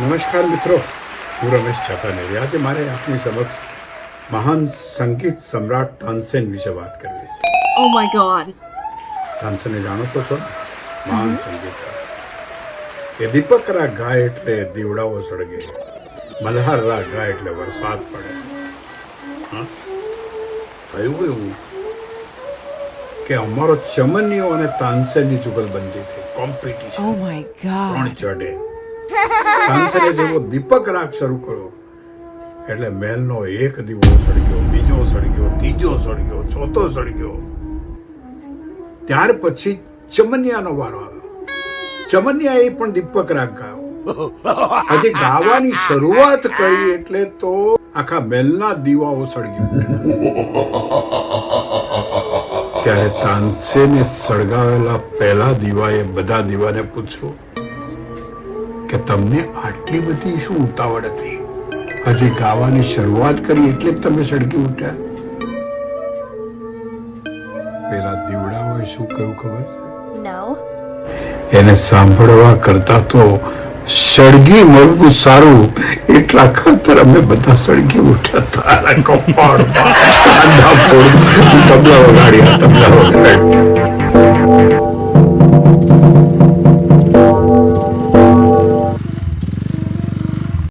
નમસ્કાર મિત્રો. હું રમેશ છાપાનેરી આજે મારે આપની સમક્ષ મહાન સંગીત સમ્રાટ તાનસેન વિશે વાત કરવી છે. ઓ માય ગોડ તાનસેને જાણો તો છો મહાન સંગીતકાર. એ દીપકરા ગાય એટલે દીવડાઓ સળગે. મલહારરા ગાય એટલે વરસાદ પડે? થયું એવું કે અમારો ચમનીઓ અને તાનસેનની જુગલબંધી થઈ. કોમ્પિટિશન ઓ માય ગોડ ત્રણ ચડે. તાનસેને જેવો દીપક રાગ શરૂ કર્યો. એટલે મહેલનો એક દીવો સળગ્યો, બીજો સળગ્યો, ત્રીજો સળગ્યો, ચોથો સળગ્યો. ત્યાર પછી ચમનિયાનો વારો આવ્યો. ચમનિયાએ પણ દીપક રાગ ગાયો. આજે ગાવાની શરૂઆત કરી એટલે તો આખા મહેલના દીવાઓ સળગ્યો. ત્યારે તાનસેને સળગાવેલા પહેલા દીવાએ બધા દીવાને પૂછ્યું કે તમને આટલી બધી શું ઉતાવળ હતી? હજી ગાવાની શરૂઆત કરી એટલે જ તમે સળગી ઉઠ્યા? પેલા દીવડાઓએ શું કહ્યું ખબર એને સાંભળવા કરતા તો સળગી મળવું સારું એટલા ખાતર અમે બધા સળગી ઉઠ્યા તારા કપાળમાં. તબલા વગાડ્યા તબલા વગાડ્યા